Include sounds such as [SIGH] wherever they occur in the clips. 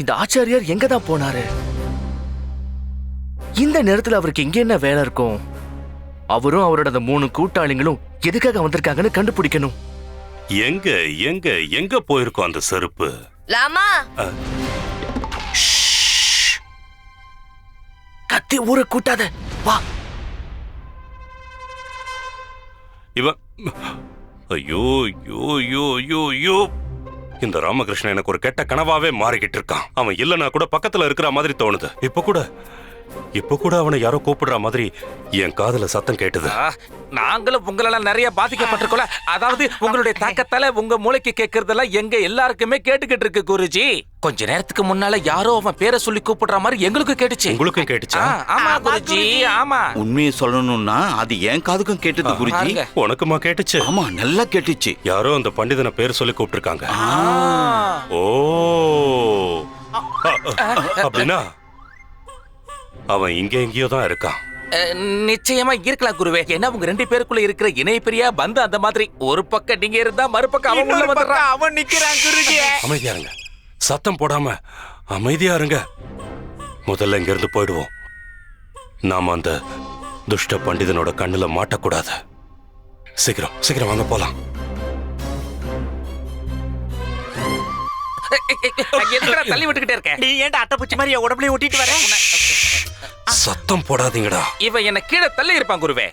இந்த ஆச்சாரியார் எங்க தான் போனாரு? இந்த நேரத்துல அவருக்கு இங்க என்ன வேலை இருக்கும்? அவரும் அவரோட அந்த மூணு கூட்டாளிங்களும் எதுக்காக வந்திருக்காங்கன்னு கண்டுபிடிக்கணும். எங்க எங்க எங்க போயிருக்கோம் அந்த செருப்பு? லாமா? கத்தி ஊரை கூட்டாத. வா. இவன் ஐயோ ஐயோ ஐயோ ஐயோ ஐயோ. இந்த ராமகிருஷ்ணன் எனக்கு ஒரு கெட்ட கனவாவே மாறிக்கிட்டு இருக்கான். அவன் இல்லைன்னா கூட பக்கத்துல இருக்கிற மாதிரி தோணுது. இப்ப கூட இப்ப கூட அவனை யாரோ கூப்பிடுற மாதிரி என் காதுல சத்தம் கேட்டது. நாங்களும் உங்களெல்லாம் நிறைய பாதிக்கப்பட்டிருக்கோம்ல. அதாவது உங்களுடைய தாக்கத்தால உங்க மூளைக்கு கேட்கறதெல்லாம் எங்க எல்லாருக்குமே கேட்டுக்கிட்டு இருக்கு குருஜி. கொஞ்ச நேரத்துக்கு முன்னால யாரோ அவன் பேரை சொல்லி கூப்பிடுற மாதிரி எங்களுக்கும் கேட்டுச்சு. உங்களுக்கும் கேட்டுச்சா? ஆமா குருஜி ஆமா. உண்மையை சொல்லணும்னா அது என் காதுக்கும் கேட்டது குருஜி. உனக்குமா கேட்டுச்சு? ஆமா நல்லா கேட்டுச்சு. யாரோ அந்த பண்டிதனை பேர் சொல்லி கூப்பிட்டிருக்காங்க. ஓ. அப்படின்னா அவன் இங்க எங்கேயோ தான் இருக்கான் நிச்சயமா இருக்கலாம் குருவே ஏன்னா உங்க ரெண்டு பேருக்குள்ள இருக்கிற இணைய பிரியா பந்து அந்த மாதிரி ஒரு பக்கம் நீங்க இருந்தா மறுபக்கம் அவன் உள்ள வந்துடுறான் அவன் நிக்கிறான் குருஜி அமைதியா இருங்க சத்தம் போடாம அமைதியா இருங்க முதல்ல இங்க இருந்து போயிடுவோம் நாம அந்த துஷ்ட பண்டிதனோட கண்ணுல மாட்டக்கூடாது சீக்கிரம் சீக்கிரம் வாங்க போலாம் தள்ளி விட்டுக்கிட்டே இருக்க நீ ஏன்டா அட்டைப்பூச்சி மாதிரி என் உடம்புலயே ஒட்டிட்டு வர சத்தம் போடாதீங்கடா. இவன் என்ன கீழே தள்ளி இருப்பான் குருவே.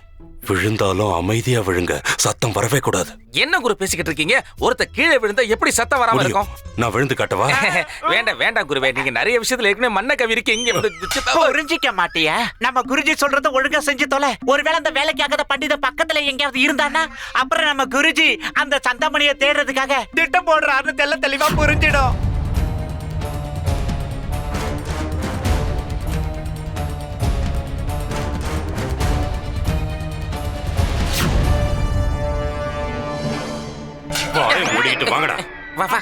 விழுந்தாலும் அமைதியா விழுங்க. சத்தம் வரவே கூடாது. என்ன குரு பேசிக்கிட்டு இருக்கீங்க? ஒருத்த கீழே விழுந்தா எப்படி சத்தம் வராம. இருக்கும்? நான் விழுந்து காட்டவா? [LAUGHS] வேண்டாம் வேண்டாம் குருவே. நீங்க நிறைய விஷயத்துல ஏற்கனவே மண்ண கவி இருக்கு. இங்க [LAUGHS] புரிஞ்சிக்க மாட்டியா? நம்ம குருஜி சொல்றத ஒழுங்கா செஞ்சு தொலை. ஒருவேளை அந்த வேலைக்கு ஆகாத பண்டித பக்கத்துல எங்கேயாவது இருந்தானா அப்புறம் நம்ம குருஜி அந்த சந்தமணியை தேடுறதுக்காக திட்டம் போடுறாருன்னு தெல்ல தெளிவா புரிஞ்சிடும். வாயை மூடிக்கிட்டு வாங்கடா. வா வா.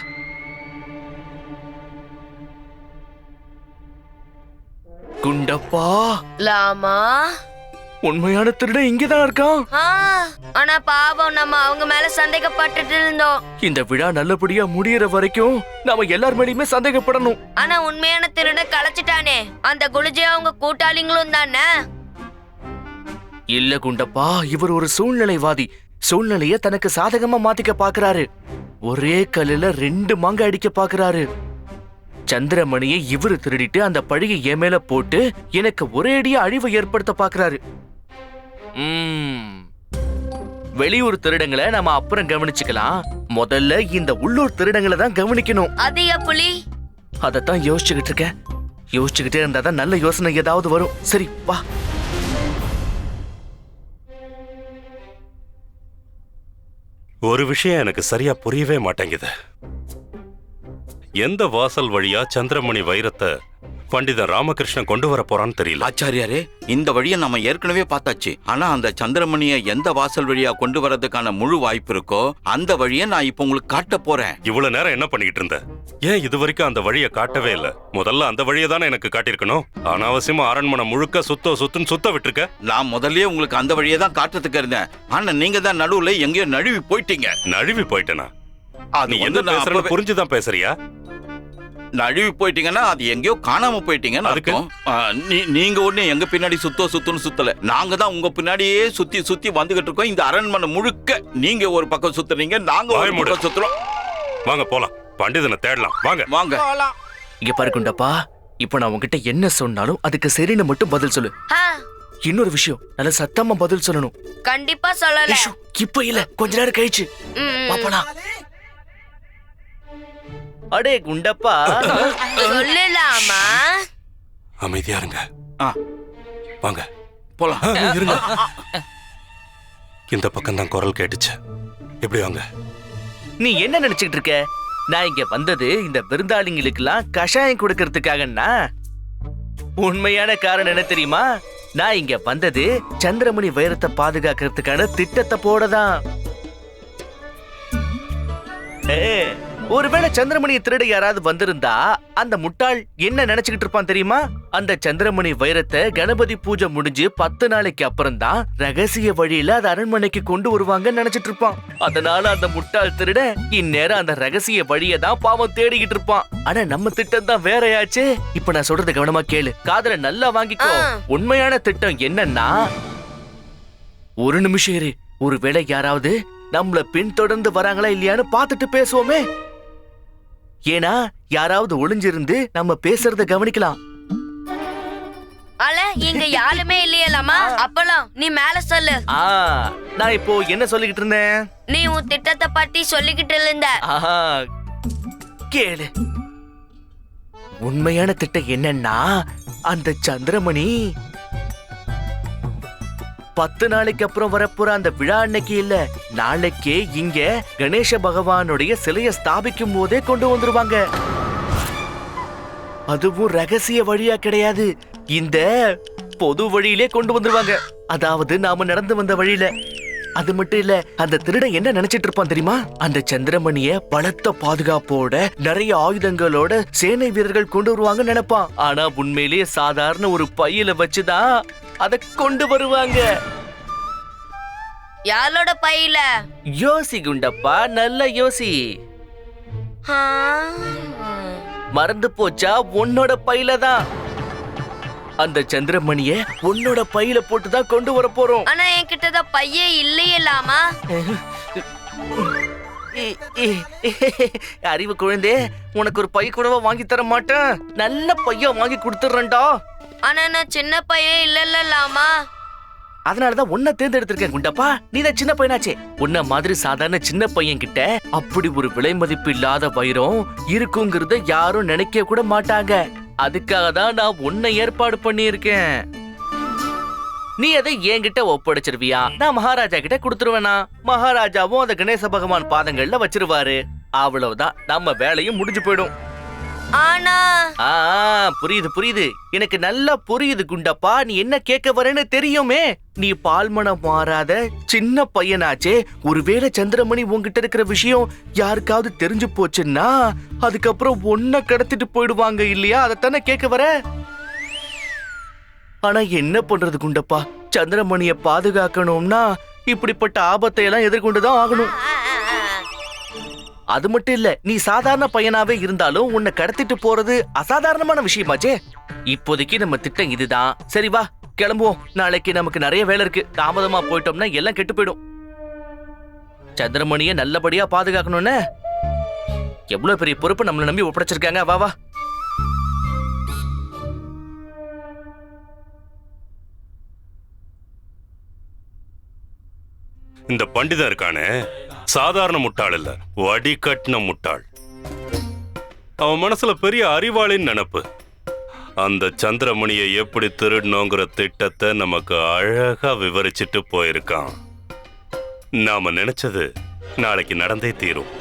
குண்டப்பா. லாமா. உண்மையான திருடன் இங்கதான் இருக்கான். ஆ, ஆனா பாவம் நம்ம அவங்க மேல சந்தேகப்பட்டுட்டு இருந்தோம். இந்த விழா நல்லபடியா முடியற வரைக்கும் நாம எல்லார் மேலயுமே சந்தேகப்படணும். ஆனா உண்மையான திருட களைச்சிட்டானே அந்த குலுஜி அவங்க கூட்டாளிங்களும் தானே? இல்ல குண்டப்பா இவர் ஒரு சூழ்நிலைவாதி. சூழ்நிலைய தனக்கு சாதகமா மாத்திக்க பாக்குறாரு. ஒரே கல்லுல ரெண்டு மாங்க அடிக்க பாக்குறாரு. சந்திரமணியை இவரு திருடிட்டு அந்த பழியை என் மேல போட்டு எனக்கு ஒரே அடியா அழிவை ஏற்படுத்த பாக்குறாரு. ம். வெளியூர் திருடங்களை நம்ம அப்புறம் கவனிச்சுக்கலாம். முதல்ல இந்த உள்ளூர் திருடங்களை தான் கவனிக்கணும். அது புலி அதத்தான் யோசிச்சுக்கிட்டு இருக்கேன். யோசிச்சுக்கிட்டே இருந்தாதான் நல்ல யோசனை ஏதாவது வரும். சரி வா. ஒரு விஷயம் எனக்கு சரியா புரியவே மாட்டேங்குது. எந்த வாசல் வழியா சந்திரமணி வைரத்தை பண்டிதன் ராமகிருஷ்ணன் கொண்டு வர போறான்னு தெரியல. ஆச்சாரியாரே இந்த வழியை நம்ம ஏற்கனவே பார்த்தாச்சு. ஆனா அந்த சந்திரமணியை எந்த வாசல் வழியா கொண்டு வரதுக்கான முழு வாய்ப்பு இருக்கோ அந்த வழியை நான் இப்போ உங்களுக்கு காட்ட போறேன். இவ்வளவு நேரம் என்ன பண்ணிக்கிட்டு இருந்த? ஏன் இது வரைக்கும் அந்த வழியை காட்டவே இல்ல? முதல்ல அந்த வழியை தானே எனக்கு காட்டியிருக்கணும்? அனாவசியமா அரண்மனை முழுக்க சுத்த சுத்துன்னு சுத்த விட்டுருக்க? நான் முதல்லயே உங்களுக்கு அந்த வழியை தான் காட்டுறதுக்கு இருந்தேன். ஆனா நீங்க தான் நடுவுல எங்கேயோ நழுவி போயிட்டீங்க. நழுவி போயிட்டேனா? அது நீ என்ன பேசுறன்னு புரிஞ்சுதான் பேசுறியா? நழுவி போயிட்டீங்கன்னா அது எங்கேயோ காணாம போயிட்டீங்கன்னு? அர்த்தம். நீ- நீங்க ஒண்ணு எங்க பின்னாடி சுத்தோ சுத்தம்னு சுத்தல. நாங்க தான் உங்க பின்னாடியே சுத்தி சுத்தி வந்துகிட்டு இருக்கோம். இந்த அரண்மனை முழுக்க நீங்க ஒரு பக்கம் சுத்துறீங்க நாங்க ஒரு. பக்கம் சுத்துறோம். வாங்க போலாம். பண்டிதனை தேடலாம். வாங்க. வாங்க. இங்க பாரு குண்டப்பா. இப்போ நான் உன்கிட்ட என்ன சொன்னாலும் அதுக்கு சரின்னு மட்டும் பதில் சொல்லு. இன்னொரு விஷயம். நல்ல சத்தமா பதில் சொல்லணும். கண்டிப்பா சொல்லல. இப்ப இல்ல. கொஞ்ச நேரம் கழிச்சு. பாப்பனா அடே குண்டப்பா. சொல்லலாமா? அமைதியா இருங்க ஆ. வாங்க. போலாம். இருங்க. இந்த பக்கம் தான் குரல் கேட்டுச்சு. இப்படி வாங்க? நீ என்ன நினைச்சிட்டு இருக்க? நான் இங்க வந்தது இந்த விருந்தாளிங்களுக்கெல்லாம் கஷாயம் கொடுக்கறதுக்காகன்னா உண்மையான காரணம் என்ன தெரியுமா? நான் இங்க வந்தது சந்திரமணி வைரத்தை பாதுகாக்கிறதுக்கான திட்டத்தை போடதான் ஏ, ஒருவேளை சந்திரமணியை திருட யாராவது வந்திருந்தா அந்த முட்டாள் என்ன நினைச்சுக்கிட்டு இருப்பான் தெரியுமா? அந்த சந்திரமணி வைரத்தை கணபதி பூஜை முடிஞ்சு பத்து நாளைக்கு அப்புறம் தான் ரகசிய வழியில அது அரண்மனைக்கு கொண்டு வருவாங்கன்னு நினைச்சிட்டு இருப்பான். அதனால அந்த முட்டாள் திருட இந்நேரம் அந்த ரகசிய வழியை தான் பாவம் தேடிக்கிட்டு இருப்பான். ஆனா நம்ம திட்டம் தான் வேறையாச்சு. இப்ப நான் சொல்றது கவனமா கேளு. காதுல நல்லா வாங்கிக்கோ. உண்மையான திட்டம் என்னன்னா ஒரு நிமிஷம் இரு. ஒருவேளை யாராவது நம்மள பின்தொடர்ந்து வராங்களா இல்லையான்னு பார்த்துட்டு பேசுவோமே. ஏன்னா யாராவது ஒளிஞ்சிருந்து நம்ம பேசுறத கவனிக்கலாம். அல இங்க யாருமே இல்லையலாமா அப்பலாம் நீ மேல சொல்லு. ஆ நான் இப்போ என்ன சொல்லிக்கிட்டு இருந்தேன்? நீ உன் திட்டத்தை பத்தி சொல்லிக்கிட்டு இருந்த. ஆஹா கேளு. உண்மையான திட்டம் என்னன்னா அந்த சந்திரமணி பத்து நாளைக்கு அப்புறம் வரப்போற அந்த விழா அன்னைக்கு இல்ல நாளைக்கே இங்க கணேச பகவானுடைய சிலைய ஸ்தாபிக்கும் போதே கொண்டு வந்துருவாங்க. அதுவும் ரகசிய வழியா கிடையாது. இந்த பொது வழியிலே கொண்டு வந்துருவாங்க. அதாவது நாம நடந்து வந்த வழியில. அது மட்டும் இல்ல அந்த திருடன் என்ன நினைச்சிட்டு இருப்பான் தெரியுமா? அந்த சந்திரமணிய பலத்த பாதுகாப்போட நிறைய ஆயுதங்களோட சேனை வீரர்கள் கொண்டு வருவாங்க நினைப்பான். ஆனா உண்மையிலேயே சாதாரண ஒரு பையில வச்சுதான் அத கொண்டு வருவாங்க. யாரோட பையில? யோசி குண்டப்பா நல்ல யோசி. மறந்து போச்சா உன்னோட பையில தான். அந்த சந்திரமணிய உன்னோட பையில போட்டு தான் கொண்டு வர போறோம். ஆனா என்கிட்ட தான் பையே இல்லையலாமா இ- இ- அறிவு குழந்தை உனக்கு ஒரு பை கூடவா வாங்கி தர மாட்டேன். நல்ல பையா வாங்கி கொடுத்துறேன்டா ஆனா நான் சின்ன பையே இல்லலாமா அதனாலதான் உன்னை தேர்ந்தெடுத்திருக்கேன் குண்டப்பா. நீ தான் சின்ன பையனாச்சே. உன்ன மாதிரி சாதாரண சின்ன பையன் கிட்ட அப்படி ஒரு விலை மதிப்பு இல்லாத வைரம் இருக்குங்கிறத யாரும் நினைக்க கூட மாட்டாங்க. அதுக்காக தான் நான் உன்னை ஏற்பாடு பண்ணியிருக்கேன். நீ அதை என்கிட்ட ஒப்படைச்சிருவியா? நான் மகாராஜா கிட்ட கொடுத்துருவேனா? மகாராஜாவும் அந்த கணேச பகவான் பாதங்கள்ல வச்சிருவாரு. அவ்வளவுதான். நம்ம வேலையும் முடிஞ்சு போயிடும். ஆனா ஆ புரியுது புரியுது. எனக்கு நல்லா புரியுது குண்டப்பா. நீ என்ன கேட்க வரேன்னு தெரியுமே. நீ பால்மனம் மாறாத சின்ன பையனாச்சே. ஒருவேளை சந்திரமணி உன்கிட்ட இருக்கிற விஷயம் யாருக்காவது தெரிஞ்சு போச்சுன்னா அதுக்கப்புறம் ஒன்ன கடத்திட்டு போயிடுவாங்க இல்லையா? அதைத்தானே கேட்க வர? ஆனா என்ன பண்றது குண்டப்பா? சந்திரமணிய பாதுகாக்கணும்னா இப்படிப்பட்ட ஆபத்தை எல்லாம் எதிர்கொண்டுதான் ஆகணும். அது மட்டும் இல்ல நீ சாதாரண பையனாவே இருந்தாலும் உன்னை கடத்திட்டு போறது அசாதாரணமான விஷயமாச்சே. இப்போதைக்கு நம்ம திட்டம் இதுதான். சரி வா கிளம்புவோம். நாளைக்கு நமக்கு நிறைய வேலை இருக்கு. தாமதமா போயிட்டோம்னா எல்லாம் கெட்டு போயிடும். சந்திரமணிய நல்லபடியா பாதுகாக்கணும்னு? எவ்வளவு பெரிய பொறுப்பு நம்மளை நம்பி ஒப்படைச்சிருக்காங்க. வா வா. இந்த பண்டிதா இருக்கானே? சாதாரண முட்டாள் இல்ல. வடிகட்டின முட்டாள். அவன் மனசுல பெரிய அறிவாளின்னு நினப்பு. அந்த சந்திரமணியை எப்படி திருடணுங்கிற திட்டத்தை நமக்கு அழகா விவரிச்சிட்டு போயிருக்கான். நாம நினைச்சது நாளைக்கு நடந்தே தீரும்.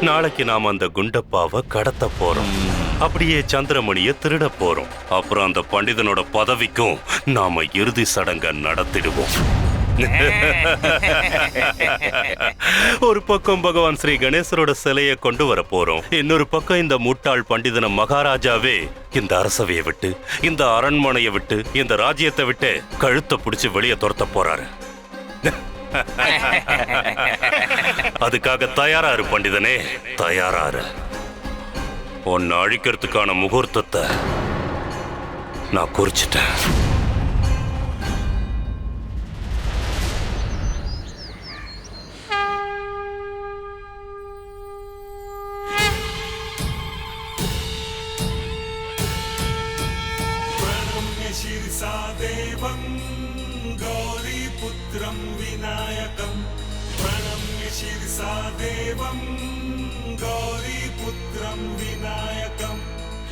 நாளைக்கு நாம அந்த குண்டப்பாவை கடத்த போறோம். அப்படியே சந்திரமணியை திருட போறோம். அப்புறம் அந்த பண்டிதனோட பதவிக்கும் நாம இறுதி சடங்க நடத்திடுவோம். [LAUGHS] ஒரு பக்கம் பகவான் ஸ்ரீ கணேசரோட சிலையை கொண்டு வர போறோம். இன்னொரு பக்கம் இந்த முட்டாள் பண்டிதன மகாராஜாவே இந்த அரசவையை விட்டு இந்த அரண்மனையை விட்டு இந்த ராஜ்யத்தை விட்டு கழுத்தை பிடிச்சு வெளியே துரத்த போறாரு. [LAUGHS] அதுக்காக தயாராரு பண்டிதனே தயாராரு. உன்னை அழிக்கிறதுக்கான முகூர்த்தத்தை நான் குறிச்சிட்டேன். गौरीपुत्रं विनायकम् प्रणम्य शिरसा देवम् गौरीपुत्रं विनायकम्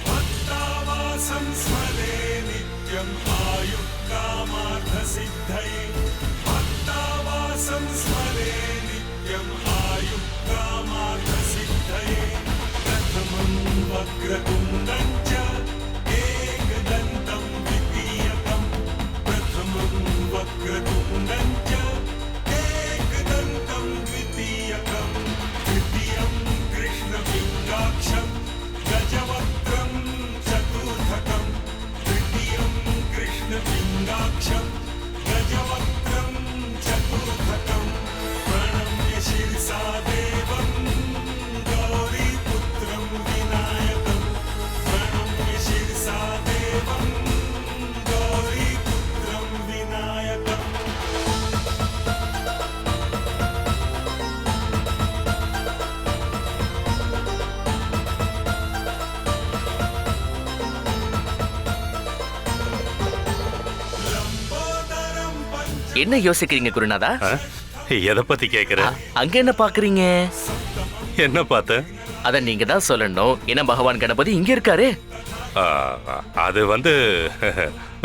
भक्तावासं स्मरे नित्यम् आयुक्कामार्थसिद्धये भक्तावासं स्मरे नित्यम् आयुक्कामार्थसिद्धये प्रथमं वक्रतुण्डं 그 꿈은 என்ன யோசிக்கிறீங்க குருநாதா? எதை பத்தி கேக்குற? அங்க என்ன பாக்குறீங்க? என்ன பார்த்த? அத நீங்க தான் சொல்லணும். ஏன்னா பகவான் கணபதி இங்க இருக்காரு. அது வந்து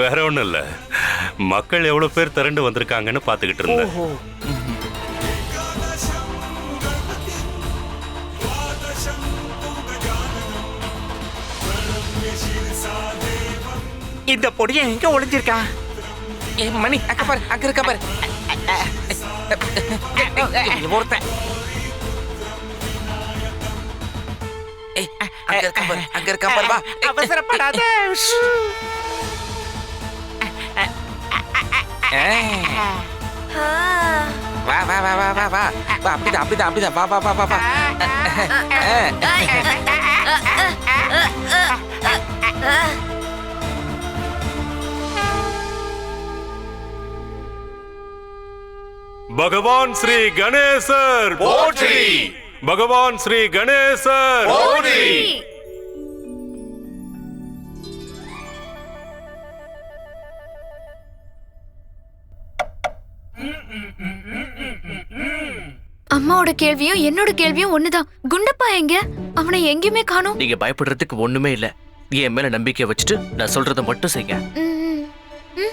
வேற ஒண்ணும் இல்ல. மக்கள் எவ்வளவு பேர் திரண்டு வந்திருக்காங்கன்னு பாத்துக்கிட்டு இருந்தேன். இந்த பொடியை எங்க ஒளிஞ்சிருக்கான் ஏ மணி அங்க பாரு அங்க இருக்க பாரு இங்க ஒருத்தன் ஏய், அங்க இருக்க பாரு அங்க இருக்க பாரு வா அவசரப்படாத ஏய், ஆ. வா வா வா வா வா வா வா அப்படிதான் அப்படிதான் அப்படிதான் வா வா வா வா வா பகவான் ஸ்ரீ கணேசர். போற்றி. பகவான் ஸ்ரீ கணேசர். போற்றி. அம்மாவோட கேள்வியும் என்னோட கேள்வியும் ஒண்ணுதான். குண்டப்பா எங்க? அவனை எங்கேயுமே காணோம். நீங்க பயப்படுறதுக்கு ஒண்ணுமே இல்ல. என் மேல நம்பிக்கை வச்சுட்டு நான் சொல்றத மட்டும் செய்ய ம், ம்.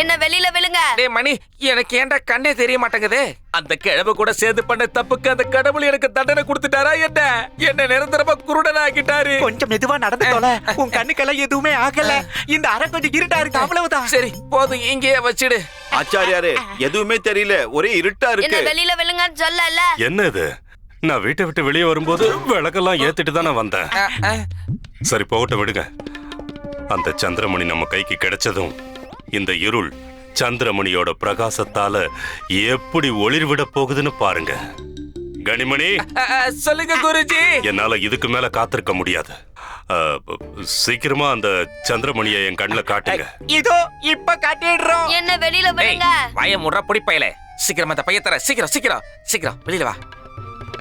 என்ன வெளியில விழுங்க. டேய் மணி எனக்கு ஏன்டா கண்ணே தெரிய மாட்டேங்குது? அந்த கிழமை கூட சேர்ந்து பண்ண தப்புக்கு அந்த கடவுள் எனக்கு தண்டனை கொடுத்துட்டாரா என்ன? என்ன நிரந்தரமா குருடன் ஆக்கிட்டாரு கொஞ்சம் மெதுவா நடந்து தொலை உன் கண்ணுக்கெல்லாம் எதுவுமே ஆகல. இந்த அறை கொஞ்சம் இருட்டா இருக்கு அவ்வளவுதான். சரி போதும் இங்கேயே வச்சிடு. ஆச்சாரியாரே எதுவுமே தெரியல ஒரே இருட்டா என்ன இருக்கு வெளியில விழுங்கன்னு சொல்லல. என்ன இது? நான் வீட்டை விட்டு வெளியே வரும்போது விளக்கெல்லாம் ஏத்திட்டு தானே வந்தேன். சரி போகட்டும் விடுங்க. அந்த சந்திரமணி நம்ம கைக்கு கிடைச்சதும் இந்த இருள் சந்திரமணியோட பிரகாசத்தால எப்படி ஒளிர்விட போகுதுன்னு பாருங்க. கனிமணி! சொல்லுங்க குருஜி! என்னால இதுக்கு மேல காத்திருக்க முடியாது. சீக்கிரமா அந்த சந்திரமணியை என் கண்ணுல காட்டுங்க. இதோ இப்ப காட்டிடுறோம். என்ன வெளியில வாய முடுறா புடி பயல சீக்கிரம் அந்த பைய தர சீக்கிரம் சீக்கிரம் சீக்கிரம். வெளியில வா.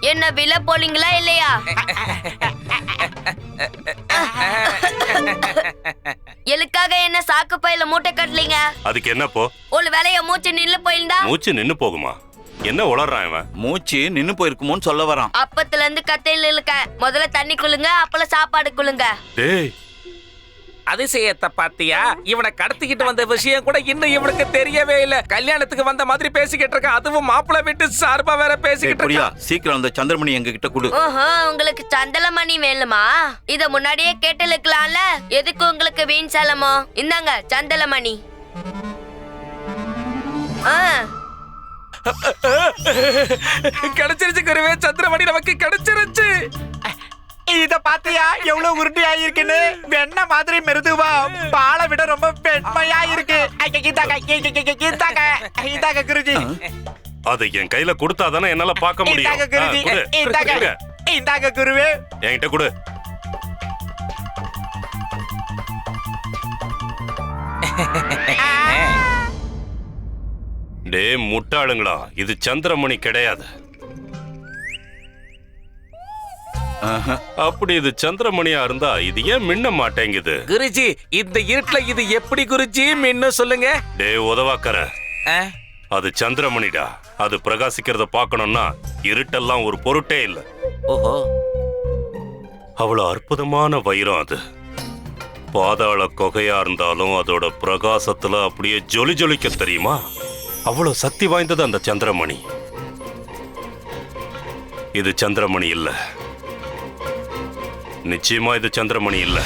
என்ன விழ போலீங்களா இல்லையா? எதுக்காக என்ன சாக்கு பையில மூட்டை கட்டலீங்க? அதுக்கு என்னப்போ ஒரு வேலைய மூச்சு நில்லு போயிருந்தா? மூச்சு நின்னு போகுமா? என்ன உளறான் இவன்? மூச்சு நின்னு போயிருக்குமோன்னு சொல்ல வரான். அப்பத்துல இருந்து கத்தையில இழுக்க. முதல்ல தண்ணி குளுங்க அப்புறம் சாப்பாடு குளுங்க. டேய் அதிசயத்தை பாத்தியா? இவனை கடத்திக்கிட்டு வந்த விஷயம் கூட இன்னும் இவனுக்கு தெரியவே இல்ல. கல்யாணத்துக்கு வந்த மாதிரி பேசிக்கிட்டு இருக்கான் அதுவும் மாப்பிள்ளை வீட்டு சார்பா வேற பேசிக்கிட்டு புரியா? சீக்கிரம் அந்த சந்திரமணி எங்க கிட்ட கொடு. ஓஹோ உங்களுக்கு சந்தலமணி வேணுமா? இத முன்னாடியே கேட்டிருக்கலாம்ல? எதுக்கு உங்களுக்கு வீண் செலமோ? இந்தாங்க சந்தலமணி ஆ. கிடைச்சிருச்சு குருவே சந்திரமணி நமக்கு கிடைச்சிருச்சு. இத பாத்தியா? எவ்வளவு உருட்டியா இருக்குன்னு வெண்ணெய் மாதிரி மிருதுவா. பாலை விட ரொம்ப வெண்மையா இருக்கு இந்தாங்க குருஜி. அதை என் கையில கொடுத்தாதானே என்னால பார்க்க முடியும். குருஜி. இந்தாங்க குருவே. என்கிட்ட கொடு. டே முட்டாளுங்களா. இது சந்திரமணி கிடையாது. அப்படி இது சந்திரமணியா இருந்தா இது ஏன் மின்ன மாட்டேங்குது? குருஜி இந்த இருட்டுல இது எப்படி குருஜி? மின்னு சொல்லுங்க. டே உதவாக்கற? அது சந்திரமணிடா. அது பிரகாசிக்கிறத பார்க்கணும்னா இருட்டெல்லாம் ஒரு பொருட்டே இல்ல. ஓஹோ. அவ்வளவு அற்புதமான வைரம் அது. பாதாள கொகையா இருந்தாலும் அதோட பிரகாசத்துல அப்படியே ஜொலி ஜொலிக்க தெரியுமா? அவ்வளவு சக்தி வாய்ந்தது அந்த சந்திரமணி. இது சந்திரமணி இல்ல. நிச்சயமா இது சந்திரமணி இல்ல.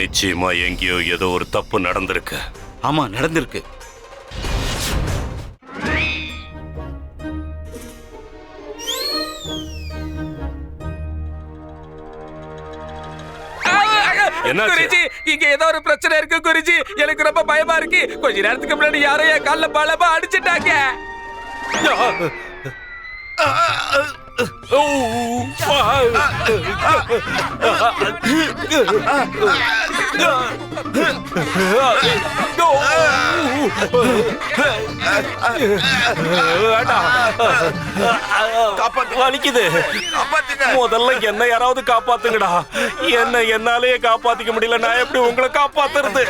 நிச்சயமா எங்கேயோ ஏதோ ஒரு தப்பு நடந்திருக்கு. ஆமா நடந்திருக்கு. என்னாச்சு? குருஜி இங்க ஏதோ ஒரு பிரச்சனை இருக்கு குருஜி. எனக்கு ரொம்ப பயமா இருக்கு. கொஞ்ச நேரத்துக்கு முன்னாடி யாரோ என் கால்ல பலமா அடிச்சிட்டாங்க. வலிக்குது முதல்ல என்ன யாராவது காப்பாத்துங்கடா. என்ன என்னாலேயே காப்பாத்திக்க முடியல. நான் எப்படி உங்களை காப்பாத்துறது?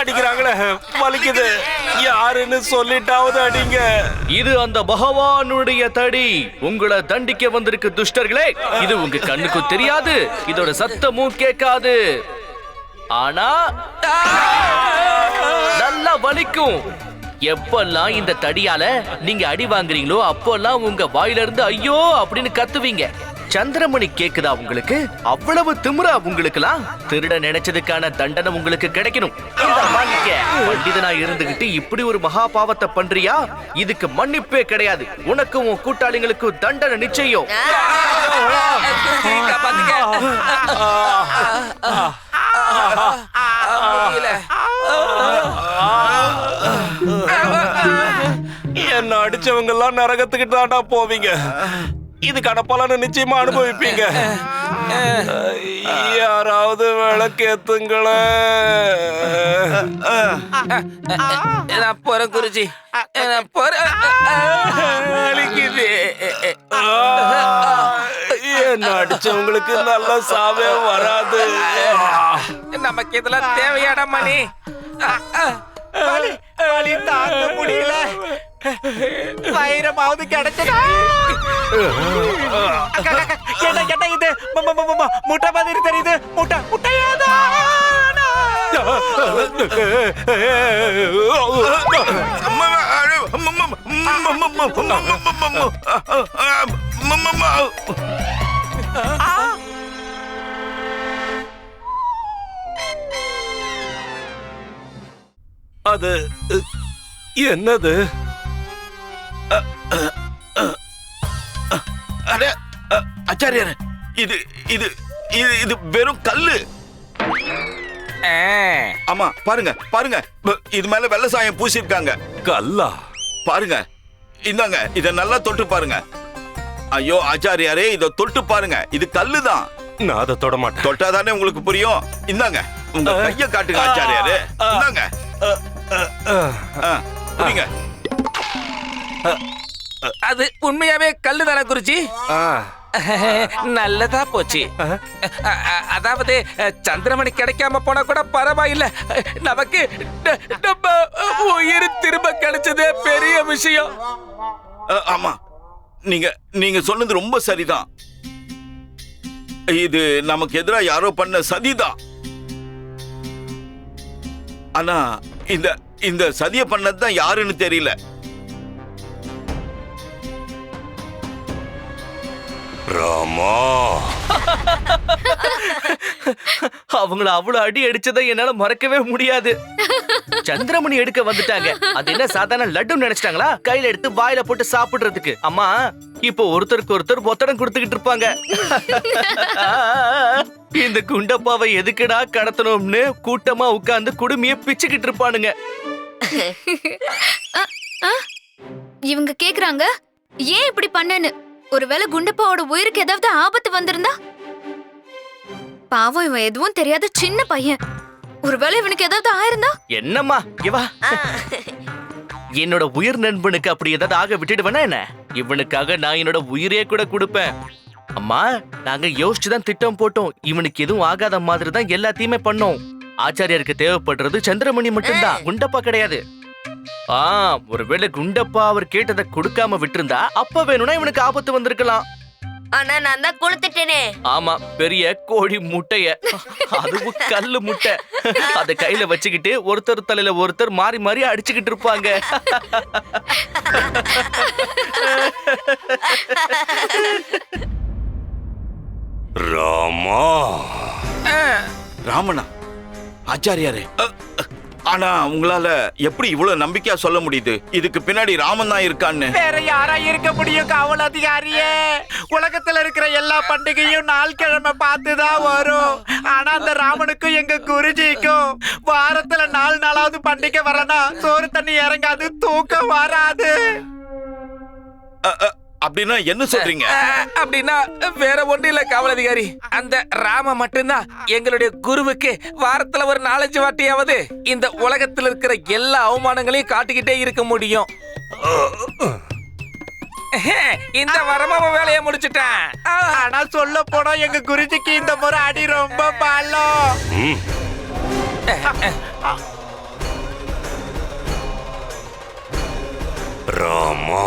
அடிக்கிறாங்களே வலிக்குது. யாருன்னு சொல்லிட்டாவது அடிங்க. இது அந்த பகவானுடைய தடி. உங்களை தண்டிக்க வந்திருக்கு துஷ்டர்களே இது உங்க கண்ணுக்கு தெரியாது இதோட சத்தமும் கேட்காது. ஆனா நல்லா வலிக்கும். எப்பெல்லாம் இந்த தடியால நீங்க அடி வாங்குறீங்களோ அப்பெல்லாம் உங்க வாயில இருந்து ஐயோ அப்படின்னு கத்துவீங்க. சந்திரமணி கேக்குதா உங்களுக்கு அவ்வளவு திமிரா உங்களுக்குலாம் திருட நினைச்சதுக்கான தண்டனை உங்களுக்கு கிடைக்கணும் பண்டிதனா இருந்துகிட்டு இப்படி ஒரு மகா பாவத்தை பண்றியா இதுக்கு மன்னிப்பே கிடையாது உனக்கும் உன் கூட்டாளிங்களுக்கும் தண்டனை நிச்சயம். என்ன அடிச்சவங்க எல்லாம் நரகத்துக்கு தாண்டா போவீங்க இதுக்கான பலனை நிச்சயமா அனுபவிப்பீங்க. யாராவது விளக்கேத்துங்களேன் நான் போறேன் குருஜி. நான் போறேன். என்ன அடிச்சவங்களுக்கு நல்ல சாவே வராது. நமக்கு இதெல்லாம் தேவையாடா மணி. வலி வலி தாங்க முடியல. வைரமாவது கிடைச்சதா என்ன என்ன இது முட்டை மாதிரி தெரியுது முட்டை முட்டையாதா அது என்னது அட ஆச்சாரியார் இது இது இது இது வெறும் கல்லு. ஆமா பாருங்க பாருங்க. இது மேல வெள்ளை சாயம் பூசிருக்காங்க கல்லா? பாருங்க இந்தாங்க இத நல்லா தொட்டு பாருங்க. ஐயோ ஆச்சாரியாரே இத தொட்டு பாருங்க. இது கல்லு தான் நான் அதை தொட மாட்டேன். தொட்டாதானே உங்களுக்கு புரியும்? இந்தாங்க உங்க கைய காட்டுங்க ஆச்சாரியாரே. இந்தாங்க. புடிங்க அது உண்மையாவே கல்லு தானே குருஜி? நல்லதா போச்சு. அதாவது சந்திரமணி கிடைக்காம போனா கூட பரவாயில்ல. நமக்கு நம்ம உயிர் திரும்ப கிடைச்சதே பெரிய விஷயம். ஆமா. நீங்க நீங்க சொன்னது ரொம்ப சரிதான். இது நமக்கு எதிரா யாரோ பண்ண சதிதான். ஆனா இந்த இந்த சதிய பண்ணதுதான் யாருன்னு தெரியல. ராமா. அவங்கள அவ்வளவு அடி அடிச்சதை என்னால மறக்கவே முடியாது. சந்திரமணி எடுக்க வந்துட்டாங்க. அது என்ன சாதாரண லட்டு நினைச்சிட்டாங்களா? கையில எடுத்து வாயில போட்டு சாப்பிடுறதுக்கு. அம்மா இப்போ ஒருத்தருக்கு ஒருத்தர் ஒத்தடம் கொடுத்துக்கிட்டு இருப்பாங்க. இந்த குண்டப்பாவை எதுக்குடா கடத்தணும்னு கூட்டமா உட்கார்ந்து குடுமிய பிச்சுக்கிட்டு இருப்பானுங்க. இவங்க கேக்குறாங்க ஏன் இப்படி பண்ணேன்னு? ஒருவேளை குண்டப்பாவோட உயிருக்கு ஏதாவது ஆபத்து வந்திருந்தா? பாவம் இவன் எதுவும் தெரியாத சின்ன பையன். ஒருவேளை இவனுக்கு ஏதாவது ஆயிருந்தா? என்னம்மா இவா என்னோட உயிர் நண்பனுக்கு அப்படி ஏதாவது ஆக விட்டுடுவேனா என்ன? இவனுக்காக நான் என்னோட உயிரே கூட கொடுப்பேன். அம்மா நாங்க யோசிச்சு தான் திட்டம் போட்டோம். இவனுக்கு எதுவும் ஆகாத மாதிரி தான் எல்லாத்தையுமே பண்ணோம். ஆச்சாரியருக்கு தேவைப்படுறது சந்திரமணி மட்டும்தான். குண்டப்பா கிடையாது. ஆ ஒருவேளை குண்டப்பா அவர் கேட்டதை கொடுக்காம விட்டிருந்தா அப்ப வேணும்னா இவனுக்கு ஆபத்து வந்திருக்கலாம். ஆனா நான் தான் கொளுத்துட்டேனே. ஆமா பெரிய கோழி முட்டைய. அதுவும் கல்லு முட்டை. அத கையில வச்சுக்கிட்டு ஒருத்தர் தலையில ஒருத்தர் மாறி மாறி அடிச்சுக்கிட்டு இருப்பாங்க. ராமா. ராமனா ஆச்சாரியாரே. ஆனா உங்களால எப்படி இவ்வளவு நம்பிக்கையா சொல்ல முடியுது? இதுக்கு பின்னாடி ராமன் தான் இருக்கான்னு. வேற யாரா இருக்க முடியும் காவல் அதிகாரியே? உலகத்துல இருக்கிற எல்லா பண்டிகையும் நாள் கிழமை பார்த்துதான் வரும். ஆனா அந்த ராமனுக்கும் எங்க குருஜிக்கும் வாரத்துல நாலு நாளாவது பண்டிகை வரனா சோறு தண்ணி இறங்காது தூக்கம் வராது. அப்படின்னா என்ன சொல்றீங்க? அப்படின்னா வேற ஒன்றும் இல்ல காவல் அதிகாரி அந்த ராம மட்டும்தான் எங்களுடைய குருவுக்கு வாரத்துல ஒரு நாலஞ்சு வாட்டியாவது இந்த உலகத்துல இருக்கிற எல்லா அவமானங்களையும் காட்டிக்கிட்டே இருக்க முடியும். இந்த வரமா வேலையை முடிச்சிட்டேன். ஆனா சொல்ல போனா எங்க குருஜிக்கு இந்த முறை அடி ரொம்ப பலம். ராமா.